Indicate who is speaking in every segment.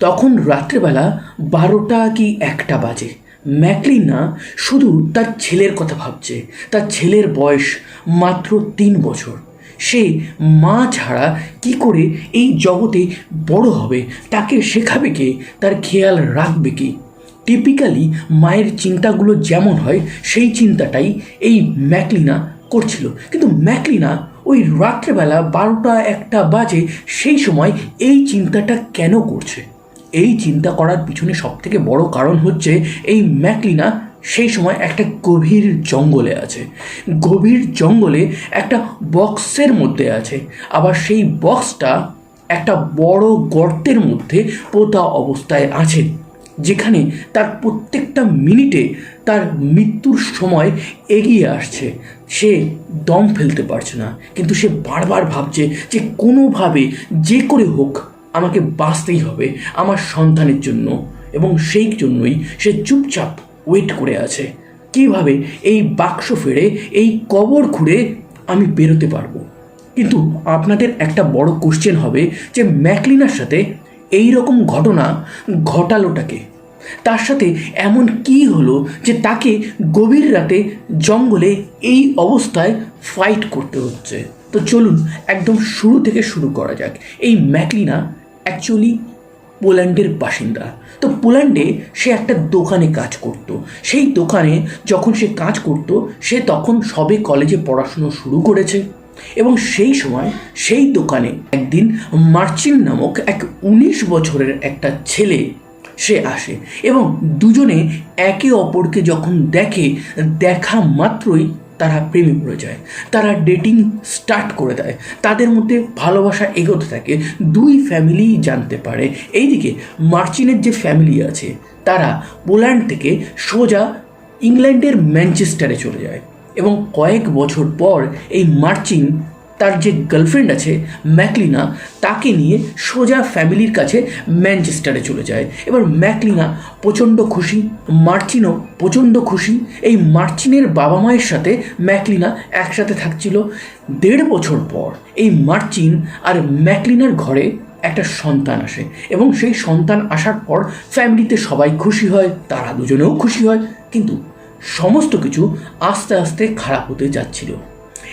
Speaker 1: তখন রাত্রেবেলা বারোটা কি একটা বাজে। ম্যাকলিনা শুধু তার ছেলের কথা ভাবছে। তার ছেলের বয়স মাত্র তিন বছর। সে মা ছাড়া কি করে এই জগতে বড় হবে? তাকে শেখাবে কে? তার খেয়াল রাখবে কি? টিপিক্যালি মায়ের চিন্তাগুলো যেমন হয়, সেই চিন্তাটাই এই ম্যাকলিনা করছিল। কিন্তু ম্যাকলিনা ওই রাত্রেবেলা বারোটা একটা বাজে, সেই সময় এই চিন্তাটা কেন করছে? এই চিন্তা করার পিছনে সবথেকে বড় কারণ হচ্ছে এই ম্যাকলিনা সেই সময় একটা গভীর জঙ্গলে আছে। গভীর জঙ্গলে একটা বক্সের মধ্যে আছে। আবার সেই বক্সটা একটা বড় গর্তের মধ্যে পোতা অবস্থায় আছে, যেখানে তার প্রত্যেকটা মিনিটে তার মৃত্যুর সময় এগিয়ে আসছে। সে দম ফেলতে পারছে না, কিন্তু সে বারবার ভাবছে যে কোনোভাবে যে করে হোক আমাকে বাঁচতেই হবে আমার সন্তানের জন্য এবং সেই জন্যই সে চুপচাপ ওয়েট করে আছে। কীভাবে এই বাক্স ফেড়ে, এই কবর খুঁড়ে আমি বেরোতে পারব? কিন্তু আপনাদের একটা বড় কোশ্চেন হবে যে ম্যাকলিনার সাথে এই রকম ঘটনা ঘটালোটাকে। তার সাথে এমন কি হলো যে তাকে গভীর রাতে জঙ্গলে এই অবস্থায় ফাইট করতে হচ্ছে? তো চলুন একদম শুরু থেকে শুরু করা যাক। এই ম্যাকলিনা অ্যাকচুয়ালি পোল্যান্ডের বাসিন্দা। তো পোল্যান্ডে সে একটা দোকানে কাজ করত। সেই দোকানে যখন সে কাজ করত, সে তখন সবে কলেজে পড়াশুনো শুরু করেছে এবং সেই সময় সেই দোকানে একদিন মার্চিন নামক এক উনিশ বছরের একটা ছেলে সে আসে এবং দুজনে একে অপরকে যখন দেখে, দেখা মাত্রই তারা প্রেমে পড়ে যায়, তারা ডেটিং স্টার্ট করে দেয়, তাদের মধ্যে ভালোবাসা এগোতে থাকে, দুই ফ্যামিলি জানতে পারে। এইদিকে মার্চিনের যে ফ্যামিলি আছে, তারা পোল্যান্ড থেকে সোজা ইংল্যান্ডের ম্যানচেস্টারে চলে যায় এবং কয়েক বছর পর এই মার্চিন তার যে গার্লফ্রেন্ড আছে, ম্যাকলিনা, তাকে নিয়ে সোজা ফ্যামিলির কাছে ম্যানচেস্টারে চলে যায়। এবার ম্যাকলিনা প্রচণ্ড খুশি মার্চিনও প্রচণ্ড খুশি। এই মার্চিনের বাবা মায়ের সাথে ম্যাকলিনা একসাথে থাকছিল দেড় বছর পর। এই মার্চিন আর ম্যাকলিনার ঘরে একটা সন্তান আসে এবং সেই সন্তান আসার পর ফ্যামিলিতে সবাই খুশি হয়, তারা দুজনেও খুশি হয়, কিন্তু সমস্ত কিছু আস্তে আস্তে খারাপ হতে যাচ্ছিল।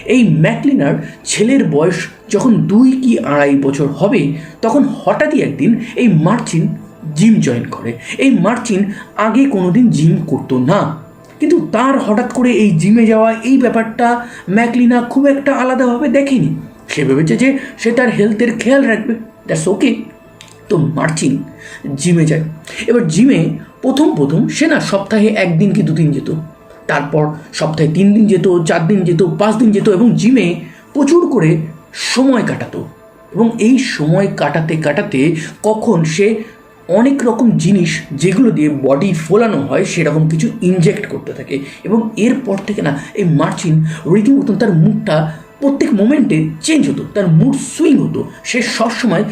Speaker 1: এই ম্যাকলিনার ছেলের বয়স যখন দুই কি আড়াই বছর হবে, তখন হঠাৎই একদিন এই মার্চিন জিম জয়েন করে। এই মার্চিন আগে কোনোদিন জিম করতো না। কিন্তু তার হঠাৎ করে এই জিমে যাওয়া এই ব্যাপারটা ম্যাকলিনা খুব একটা আলাদাভাবে দেখেনি। সে ভেবেছে যে সে তার হেলথের খেয়াল রাখবে। That's okay. তো মার্চিন জিমে যায়। এবার জিমে প্রথম প্রথম সে না সপ্তাহে একদিন কি দুদিন যেত। তারপর সপ্তাহে তিন দিন যেত, চার দিন যেত, পাঁচ দিন যেত এবং জিমে প্রচুর করে সময় কাটাতো। এবং এই সময় কাটাতে কাটাতে কখন সে অনেক রকম জিনিস যেগুলো দিয়ে বডি ফোলানো হয়, সেরকম কিছু ইনজেক্ট করতে থাকে। এবং এরপর থেকে না, এই মার্চিন রীতিমতন তার মুডটা প্রত্যেক মোমেন্টে চেঞ্জ হতো, তার মুড সুইং হতো। সে সবসময়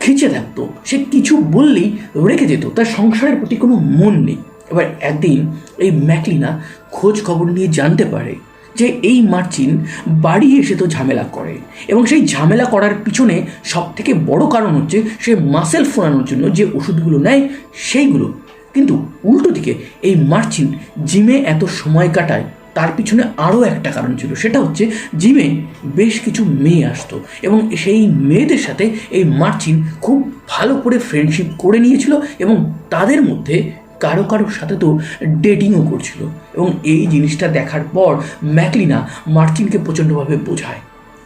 Speaker 1: খিচে থাকতো। সে কিছু বললেই রেখে যেত। তার সংসারের প্রতি কোনো মন নেই। এবার একদিন এই ম্যাকলিনা খোঁজ খবর নিয়ে জানতে পারে যে এই মার্চিন বাড়ি এসে তো ঝামেলা করে এবং সেই ঝামেলা করার পিছনে সব থেকে বড় কারণ হচ্ছে সে মাসেল ফোরানোর জন্য যে ওষুধগুলো নেয় সেইগুলো। কিন্তু উল্টো দিকে এই মার্চিন জিমে এত সময় কাটায়, তার পিছনে আরও একটা কারণ ছিল, সেটা হচ্ছে জিমে বেশ কিছু মেয়ে আসতো এবং সেই মেয়েদের সাথে এই মার্চিন খুব ভালো করে ফ্রেন্ডশিপ করে নিয়েছিল এবং তাদের মধ্যে কারও কারোর সাথে তো ডেটিংও করছিল এবং এই জিনিসটা দেখার পর ম্যাকলিনা মার্চিনকে প্রচণ্ডভাবে বোঝায়।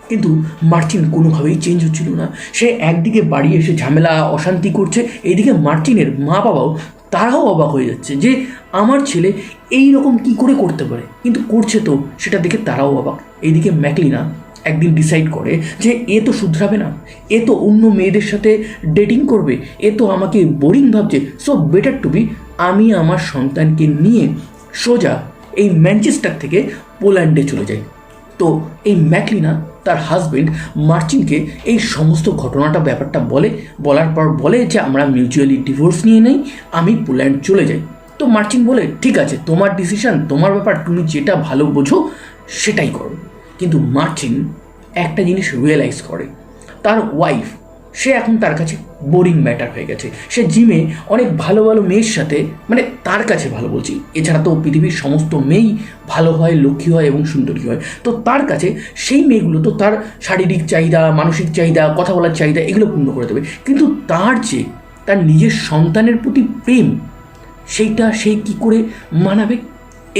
Speaker 1: কিন্তু মার্চিন কোনোভাবেই চেঞ্জ হচ্ছিল না। সে একদিকে বাড়ি এসে ঝামেলা, অশান্তি করছে এইদিকে মার্চিনের মা বাবাও তারাও অবাক হয়ে যাচ্ছে যে আমার ছেলে এই রকম কী করে করতে পারে। কিন্তু করছে তো, সেটা দেখে তারাও অবাক। এইদিকে ম্যাকলিনা একদিন ডিসাইড করে যে এ তো শুধরাবে না, এ তো অন্য মেয়েদের সাথে ডেটিং করবে, এ তো আমাকে বোরিং ভাবছে। সো বেটার টু বি আমি আমার সন্তানকে নিয়ে সোজা এই ম্যানচেস্টার থেকে পোল্যান্ডে চলে যাই। তো এই ম্যাকলিনা, তার হাজবেন্ড মার্চিনকে এই সমস্ত ঘটনাটা, ব্যাপারটা বলে, বলার পর বলে যে আমরা মিউচুয়ালি ডিভোর্স নিয়ে নেই, আমি পোল্যান্ড চলে যাই। তো মার্চিন বলে, ঠিক আছে, তোমার ডিসিশন তোমার ব্যাপার, তুমি যেটা ভালো বোঝো, সেটাই করো। কিন্তু মার্টিন একটা জিনিস রিয়েলাইজ করে। তার ওয়াইফ সে এখন তার কাছে বোরিং ম্যাটার হয়ে গেছে। সে জিমে অনেক ভালো ভালো মেয়ের সাথে মানে তার কাছে ভালো বলছি। এছাড়া তো পৃথিবীর সমস্ত মেয়েই ভালো হয়, লক্ষ্মী হয় এবং সুন্দরী হয়। তো তার কাছে সেই মেয়েগুলো তো তার শারীরিক চাহিদা, মানসিক চাহিদা, কথা বলার চাহিদা, এগুলো পূর্ণ করে দেবে। কিন্তু তার যে তার নিজের সন্তানের প্রতি প্রেম, সেইটা সে কি করে মানাবে?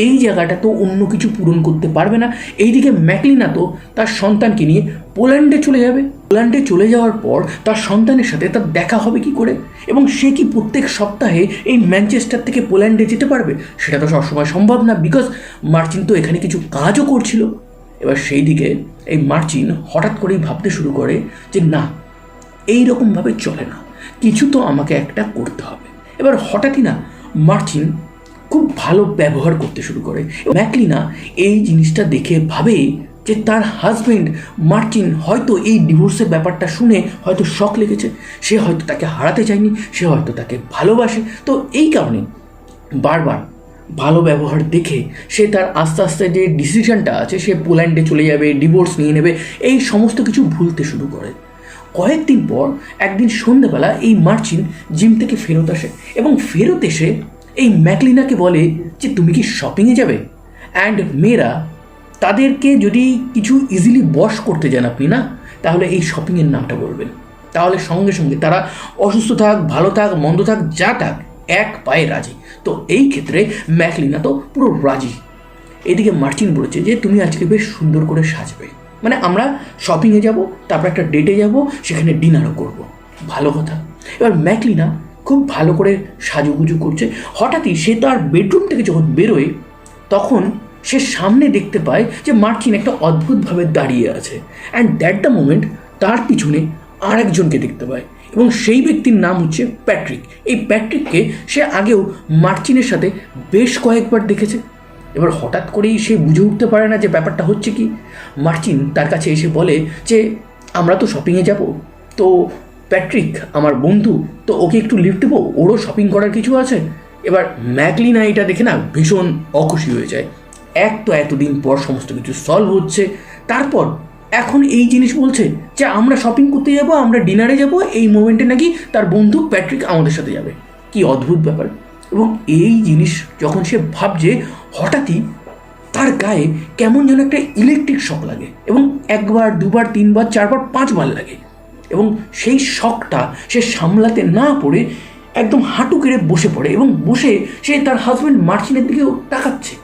Speaker 1: এই জায়গাটা তো অন্য কিছু পূরণ করতে পারবে না। এইদিকে ম্যাকলিনা তো তার সন্তানকে নিয়ে পোল্যান্ডে চলে যাবে। পোল্যান্ডে চলে যাওয়ার পর তার সন্তানের সাথে তার দেখা হবে কি করে? এবং সে কি প্রত্যেক সপ্তাহে এই ম্যানচেস্টার থেকে পোল্যান্ডে যেতে পারবে? সেটা তো সবসময় সম্ভব না বিকজ মার্চিন তো এখানে কিছু কাজও করছিল। এবার সেই দিকে এই মার্চিন হঠাৎ করেই ভাবতে শুরু করে যে, না এই রকমভাবে চলে না। কিছু তো আমাকে একটা করতে হবে। এবার হঠাৎই না, মার্চিন খুব ভালো ব্যবহার করতে শুরু করে। ম্যাকলিনা এই জিনিসটা দেখে ভাবে যে তার হাজবেন্ড মার্চিন হয়তো এই ডিভোর্সের ব্যাপারটা শুনে হয়তো শখ লেগেছে। সে হয়তো তাকে হারাতে চায়নি, সে হয়তো তাকে ভালোবাসে। তো এই কারণে বারবার ভালো ব্যবহার দেখে সে তার আস্তে আস্তে যে ডিসিশনটা আছে, সে পোল্যান্ডে চলে যাবে ডিভোর্স নিয়ে নেবে, এই সমস্ত কিছু ভুলতে শুরু করে। কয়েকদিন পর একদিন সন্ধ্যেবেলা এই মার্চিন জিম থেকে ফেরত আসে এবং ফেরত এসে এই ম্যাকলিনাকে বলে যে তুমি কি শপিংয়ে যাবে? অ্যান্ড মেয়েরা, তাদেরকে যদি কিছু ইজিলি বশ করতে যান আপনি, না? তাহলে এই শপিংয়ের নামটা বলবেন। তাহলে সঙ্গে সঙ্গে তারা অসুস্থ থাক, ভালো থাক, মন্দ থাক, যা থাক, এক পায়ে রাজি। তো এই ক্ষেত্রে ম্যাকলিনা তো পুরো রাজি। এদিকে মার্চিন বলেছে যে, তুমি আজকে বেশ সুন্দর করে সাজবে। মানে আমরা শপিংয়ে যাব, তারপর একটা ডেটে যাব, সেখানে ডিনারও করব। ভালো কথা। এবার ম্যাকলিনা খুব ভালো করে সাজুগুজু করছে। হঠাৎই সে তার বেডরুম থেকে যখন বেরোয়, তখন সে সামনে দেখতে পায় যে মার্চিন একটা অদ্ভুতভাবে দাঁড়িয়ে আছে। অ্যান্ড দ্যাট দ্য মোমেন্ট তার পিছনে আর একজনকে দেখতে পায় এবং সেই ব্যক্তির নাম হচ্ছে প্যাট্রিক। এই প্যাট্রিককে সে আগেও মার্চিনের সাথে বেশ কয়েকবার দেখেছে। এবার হঠাৎ করেই সে বুঝে উঠতে পারে না যে ব্যাপারটা হচ্ছে কি। মার্চিন তার কাছে এসে বলে যে, আমরা তো শপিংয়ে যাব। তো প্যাট্রিক, আমার বন্ধু, তো ওকে একটু লিফট দেবো? ওরও শপিং করার কিছু আছে? এবার ম্যাকলিনা এটা দেখে না ভীষণ অখুশি হয়ে যায়। এক তো এতদিন পর সমস্ত কিছু সলভ হচ্ছে, তারপর এখন এই জিনিস বলছে যে আমরা শপিং করতে যাব, আমরা ডিনারে যাব, এই মোমেন্টে নাকি তার বন্ধু প্যাট্রিক আমাদের সাথে যাবে। কি অদ্ভুত ব্যাপার। এবং এই জিনিস যখন সে ভাবছে, হঠাৎই তার গায়ে কেমন যেন একটা ইলেকট্রিক শক লাগে এবং একবার, দুবার, তিনবার, চারবার, পাঁচবার লাগে। এবং সেই শখটা সে সামলাতে না পড়ে একদম হাঁটু কেড়ে বসে পড়ে এবং বসে সে তার হাজব্যান্ড মার্চিনের দিকেও তাকাচ্ছে।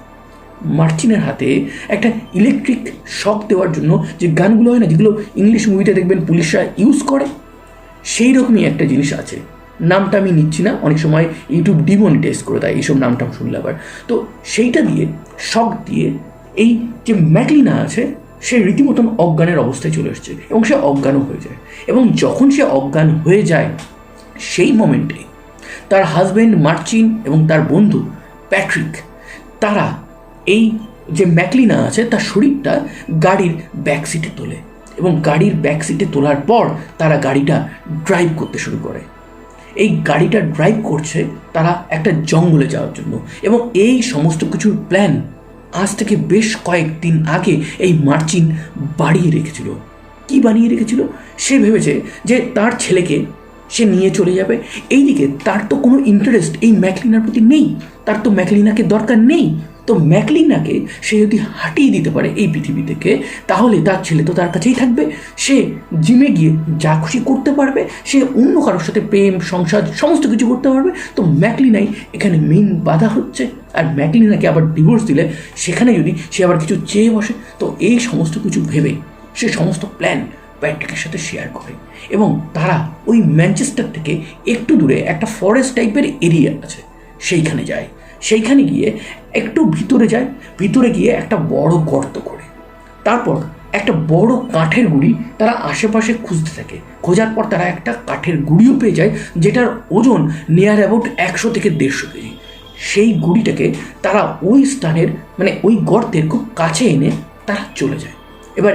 Speaker 1: মার্চিনের হাতে একটা ইলেকট্রিক শক দেওয়ার জন্য যে গানগুলো হয় না, যেগুলো ইংলিশ মুভিতে দেখবেন পুলিশরা ইউজ করে সেই রকমই একটা জিনিস আছে। নামটা আমি নিচ্ছি না, অনেক সময় ইউটিউব ডিমনিটাইজ করে দেয়, এইসব নামটা শুনলে আবার। তো সেইটা দিয়ে শক দিয়ে এই যে ম্যাকলিনা আছে সে রীতিমতন অজ্ঞানের অবস্থায় চলে এসছে এবং সে অজ্ঞানও হয়ে যায়। এবং যখন সে অজ্ঞান হয়ে যায়, সেই মোমেন্টে তার হাজব্যান্ড মার্চিন এবং তার বন্ধু প্যাট্রিক, তারা এই যে ম্যাকলিনা আছে, তার শরীরটা গাড়ির ব্যাক সিটে তোলে এবং গাড়ির ব্যাক সিটে তোলার পর তারা গাড়িটা ড্রাইভ করতে শুরু করে। এই গাড়িটা ড্রাইভ করছে তারা একটা জঙ্গলে যাওয়ার জন্য এবং এই সমস্ত কিছুর প্ল্যান আজ থেকে বেশ কয়েকদিন আগে এই মার্চিন বাড়িয়ে রেখেছিল। কি বানিয়ে রেখেছিল? সে ভেবেছে যে তার ছেলেকে সে নিয়ে চলে যাবে। এইদিকে তার তো কোনো ইন্টারেস্ট এই ম্যাকলিনার প্রতি নেই। তার তো ম্যাকলিনাকে দরকার নেই। তো ম্যাকলিনাকে সে যদি হাঁটিয়ে দিতে পারে এই পৃথিবী থেকে, তাহলে তার ছেলে তো তার কাছেই থাকবে। সে জিমে গিয়ে যা খুশি করতে পারবে, সে অন্য কারোর সাথে প্রেম, সংসার, সমস্ত কিছু করতে পারবে। তো ম্যাকলিনাই এখানে মেন বাধা হচ্ছে। আর ম্যাকলিনাকে আবার ডিভোর্স দিলে সেখানে যদি সে আবার কিছু চেয়ে বসে, তো এই সমস্ত কিছু ভেবে সে সমস্ত প্ল্যান প্যাট্রিকের সাথে শেয়ার করে। এবং তারা ওই ম্যানচেস্টার থেকে একটু দূরে একটা ফরেস্ট টাইপের এরিয়া আছে, সেইখানে যায়। সেইখানে গিয়ে একটু ভিতরে যায়, ভিতরে গিয়ে একটা বড় গর্ত করে। তারপর একটা বড় কাঠের গুড়ি তারা আশেপাশে খুঁজতে থাকে। খোঁজার পর তারা একটা কাঠের গুড়িও পেয়ে যায়, যেটার ওজন নিয়ার অ্যাবাউট একশো থেকে দেড়শো কেজি। সেই গুড়িটাকে তারা ওই স্থানের মানে ওই গর্তের খুব কাছে এনে তারা চলে যায়। এবার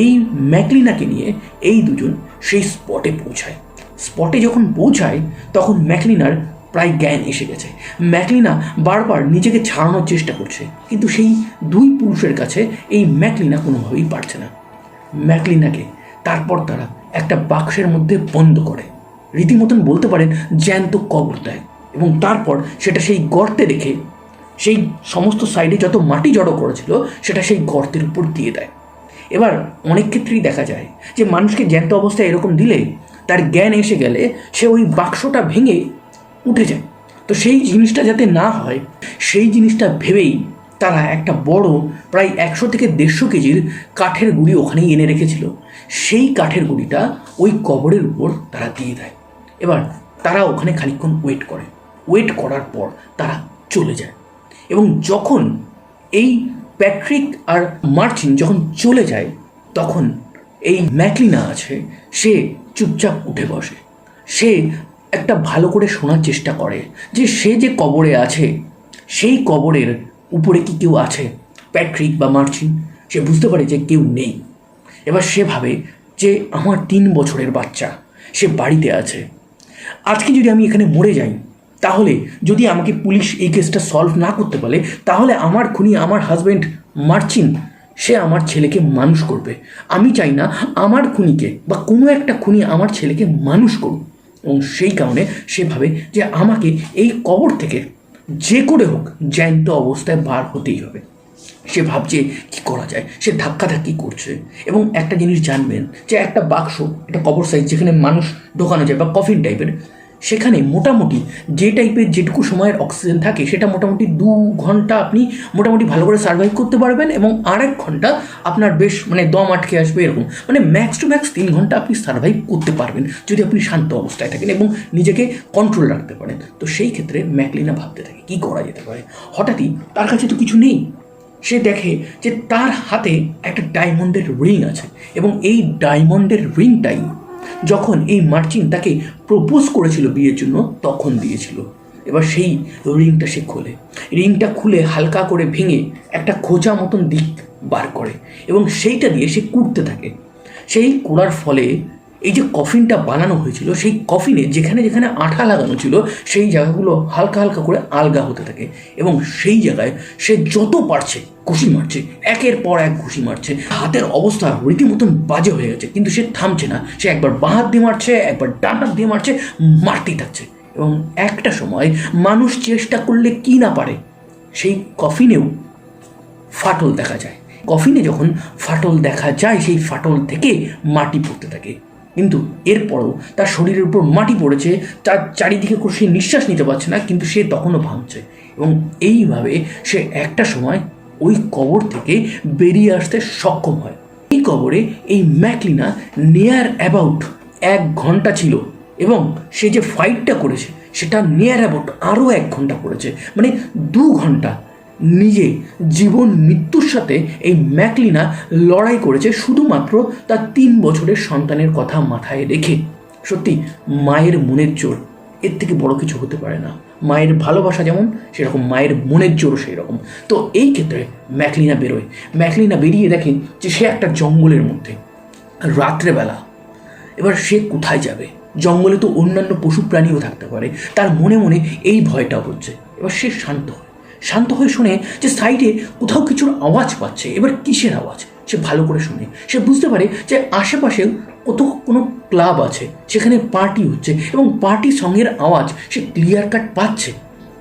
Speaker 1: এই ম্যাকলিনাকে নিয়ে এই দুজন সেই স্পটে পৌঁছায়। স্পটে যখন পৌঁছায়, তখন ম্যাকলিনার প্রায় জ্ঞান এসে গেছে। ম্যাকলিনা বারবার নিজেকে ছাড়ানোর চেষ্টা করছে, কিন্তু সেই দুই পুরুষের কাছে এই ম্যাকলিনা কোনোভাবেই পারছে না। ম্যাকলিনাকে তারপর তারা একটা বাক্সের মধ্যে বন্ধ করে। রীতিমতন বলতে পারেন, জ্যান্ত কবর দেয় এবং তারপর সেটা সেই গর্তে রেখে সেই সমস্ত সাইডে যত মাটি জড়ো করেছিল, সেটা সেই গর্তের উপর দিয়ে দেয়। এবার অনেক ক্ষেত্রেই দেখা যায় যে মানুষকে জ্যান্ত অবস্থায় এরকম দিলে তার জ্ঞান এসে গেলে সে ওই বাক্সটা ভেঙে উঠে যায়। তো সেই জিনিসটা যাতে না হয়, সেই জিনিসটা ভেবেই তারা একটা বড়, প্রায় একশো থেকে দেড়শো কেজির কাঠের গুঁড়ি ওখানেই এনে রেখেছিল। সেই কাঠের গুঁড়িটা ওই কবরের উপর তারা দিয়ে দেয়। এবার তারা ওখানে খানিকক্ষণ ওয়েট করে। ওয়েট করার পর তারা চলে যায়। এবং যখন এই প্যাট্রিক আর মার্চিন যখন চলে যায়, তখন এই ম্যাকলিনা আছে, সে চুপচাপ উঠে বসে। সে একটা ভালো করে শোনার চেষ্টা করে যে সে যে কবরে আছে, সেই কবরের উপরে কি কেউ আছে? প্যাট্রিক বা মার্চিন? সে বুঝতে পারে যে কেউ নেই। এবার সে ভাবে যে আমার তিন বছরের বাচ্চা, সে বাড়িতে আছে। আজকে যদি আমি এখানে মরে যাই, তাহলে যদি আমাকে পুলিশ এই কেসটা সলভ না করতে পারে তাহলে আমার খুনি, আমার হাজব্যান্ড মার্চিন, সে আমার ছেলেকে মানুষ করবে। আমি চাই না আমার খুনিকে বা কোনো একটা খুনি আমার ছেলেকে মানুষ করুক। এবং সেই কারণে সে ভাবে যে আমাকে এই কবর থেকে যে করে হোক জ্যান্ত অবস্থায় বার হতেই হবে। সে ভাবছে কি করা যায়? সে ধাক্কাধাক্কি করছে এবং একটা জিনিস জানবেন যে একটা বাক্স, একটা কবর সাইজ যেখানে মানুষ ঢোকানো যায় বা কফিন টাইপের সেখানে মোটামুটি যে টাইপের যেটুকু সময়ের অক্সিজেন থাকে, সেটা মোটামুটি দু ঘণ্টা আপনি মোটামুটি ভালো করে সার্ভাইভ করতে পারবেন এবং আরেক ঘণ্টা আপনার বেশ মানে দম আটকে আসবে এরকম। মানে ম্যাক্স টু ম্যাক্স তিন ঘণ্টা আপনি সার্ভাইভ করতে পারবেন যদি আপনি শান্ত অবস্থায় থাকেন এবং নিজেকে কন্ট্রোল রাখতে পারেন। তো সেই ক্ষেত্রে ম্যাকলিনা ভাবতে থাকে, কী করা যেতে পারে? হঠাৎই তার কাছে তো কিছু নেই। সে দেখে যে তার হাতে একটা ডায়মন্ডের রিং আছে এবং এই ডায়মন্ডের রিংটাই যখন এই মার্চিন তাকে প্রপোজ করেছিল বিয়ের জন্য, তখন দিয়েছিল। এবার সেই রিংটা সে খোলে। রিংটা খুলে হালকা করে ভেঙে একটা খোঁচা মতন দিক বার করে এবং সেইটা দিয়ে সে কুড়তে থাকে। সেই কুড়ার ফলে এই যে কফিনটা বানানো হয়েছিল, সেই কফিনে যেখানে যেখানে আঠা লাগানো ছিল, সেই জায়গাগুলো হালকা হালকা করে আলগা হতে থাকে এবং সেই জায়গায় সে যত পারছে ঘুষি মারছে, একের পর এক ঘুষি মারছে। হাতের অবস্থা রীতিমতন বাজে হয়ে গেছে, কিন্তু সে থামছে না। সে একবার বাঁ হাত দিয়ে মারছে, একবার ডান হাত দিয়ে মারছে, মারতেই থাকছে। এবং একটা সময় মানুষ চেষ্টা করলে কি না পারে, সেই কফিনেও ফাটল দেখা যায়। কফিনে যখন ফাটল দেখা যায়, সেই ফাটল থেকে মাটি পড়তে থাকে। কিন্তু এরপরও তার শরীরের উপর মাটি পড়েছে, তার চারিদিকে সে নিঃশ্বাস নিতে পারছে না, কিন্তু সে তখনও ভাঙছে এবং এইভাবে সে একটা সময় ওই কবর থেকে বেরিয়ে আসতে সক্ষম হয়। এই কবরে এই ম্যাকলিনা নিয়ার অ্যাবাউট এক ঘণ্টা ছিল এবং সে যে ফাইটটা করেছে, সেটা নিয়ার অ্যাবাউট আরও এক ঘণ্টা করেছে। মানে দু ঘণ্টা। নিজে জীবন মৃত্যুর সাথে এই ম্যাকলিনা লড়াই করেছে শুধুমাত্র তার তিন বছরের সন্তানের কথা মাথায় রেখে। সত্যি, মায়ের মনের জোর এর থেকে বড় কিছু হতে পারে না। মায়ের ভালোবাসা যেমন, সেরকম মায়ের মনের জোরও সেই রকম তো এই ক্ষেত্রে ম্যাকলিনা বেরোয়। ম্যাকলিনা বেরিয়ে দেখে যে সে একটা জঙ্গলের মধ্যে। রাত্রেবেলা, এবার সে কোথায় যাবে? জঙ্গলে তো অন্যান্য পশু প্রাণীও থাকতে পারে। তার মনে মনে এই ভয়টা হচ্ছে। এবার সে শান্ত হয় শান্ত হয়ে শুনে যে সাইডে কোথাও কিছুর আওয়াজ পাচ্ছে। এবার কিসের আওয়াজ? সে ভালো করে শুনে। সে বুঝতে পারে যে আশেপাশে কত কোনো ক্লাব আছে সেখানে পার্টি হচ্ছে এবং পার্টি সঙ্গের আওয়াজ সে ক্লিয়ার কাট পাচ্ছে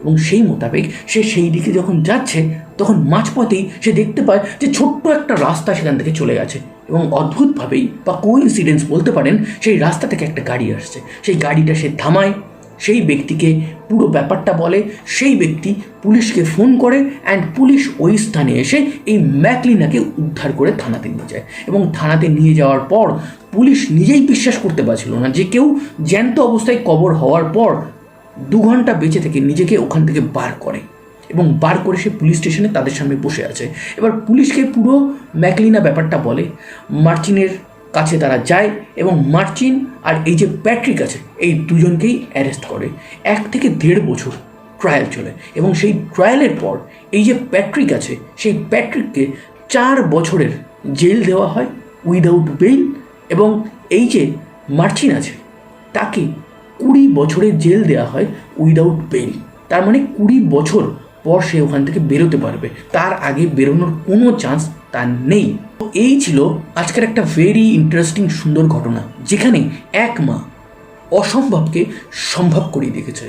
Speaker 1: এবং সেই মোতাবেক সে সেই দিকে যখন যাচ্ছে, তখন মাঝপথেই সে দেখতে পায় যে ছোট্ট একটা রাস্তা সেখান থেকে চলে গেছে এবং অদ্ভুতভাবেই বা কোইন্সিডেন্স বলতে পারেন, সেই রাস্তা থেকে একটা গাড়ি আসছে। সেই গাড়িটা সে থামায় সেই ব্যক্তিকে পুরো ব্যাপারটা বলে, সেই ব্যক্তি পুলিশকে ফোন করে অ্যান্ড পুলিশ ওই স্থানে এসে এই ম্যাকলিনাকে উদ্ধার করে থানাতে নিয়ে যায়। এবং থানাতে নিয়ে যাওয়ার পর পুলিশ নিজেই বিশ্বাস করতে পারছিল না যে কেউ জ্যান্ত অবস্থায় কবর হওয়ার পর দু ঘণ্টা বেঁচে থেকে নিজেকে ওখান থেকে বার করে এবং বার করে সে পুলিশ স্টেশনে তাদের সামনে বসে আছে। এবার পুলিশকে পুরো ম্যাকলিনা ব্যাপারটা বলে মার্চিনের কাছে তারা যায় এবং মার্চিন আর এই যে প্যাট্রিক আছে, এই দুজনকেই অ্যারেস্ট করে। এক থেকে দেড় বছর ট্রায়াল চলে এবং সেই ট্রায়ালের পর এই যে প্যাট্রিক আছে, সেই প্যাট্রিককে চার বছরের জেল দেওয়া হয় উইদাউট বেইল এবং এই যে মার্চিন আছে, তাকে কুড়ি বছরের জেল দেওয়া হয় উইদাউট বেইল। তার মানে কুড়ি বছর পর সে ওখান থেকে বেরোতে পারবে। তার আগে বেরোনোর কোনো চান্স তার নেই। তো এই ছিল আজকের একটা ভেরি ইন্টারেস্টিং সুন্দর ঘটনা, যেখানে এক মা অসম্ভবকে সম্ভব করিয়ে দেখেছে।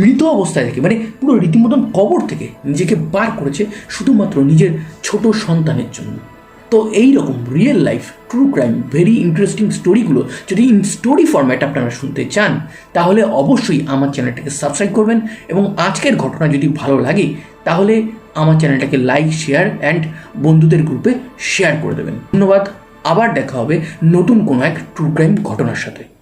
Speaker 1: মৃত অবস্থায় থেকে মানে পুরো রীতিমতন কবর থেকে নিজেকে বার করেছে শুধুমাত্র নিজের ছোট সন্তানের জন্য। তো এই রকম real life true crime very interesting স্টোরিগুলো যদি ইন স্টোরি ফরম্যাট আপনারা শুনতে চান, তাহলে অবশ্যই আমার চ্যানেলটাকে সাবস্ক্রাইব করবেন এবং আজকের ঘটনা যদি ভালো লাগে, তাহলে আমার চ্যানেলটাকে লাইক শেয়ার অ্যান্ড বন্ধুদের গ্রুপে শেয়ার করে দেবেন। ধন্যবাদ। আবার দেখা হবে নতুন কোনো এক ট্রু ক্রাইম ঘটনার সাথে।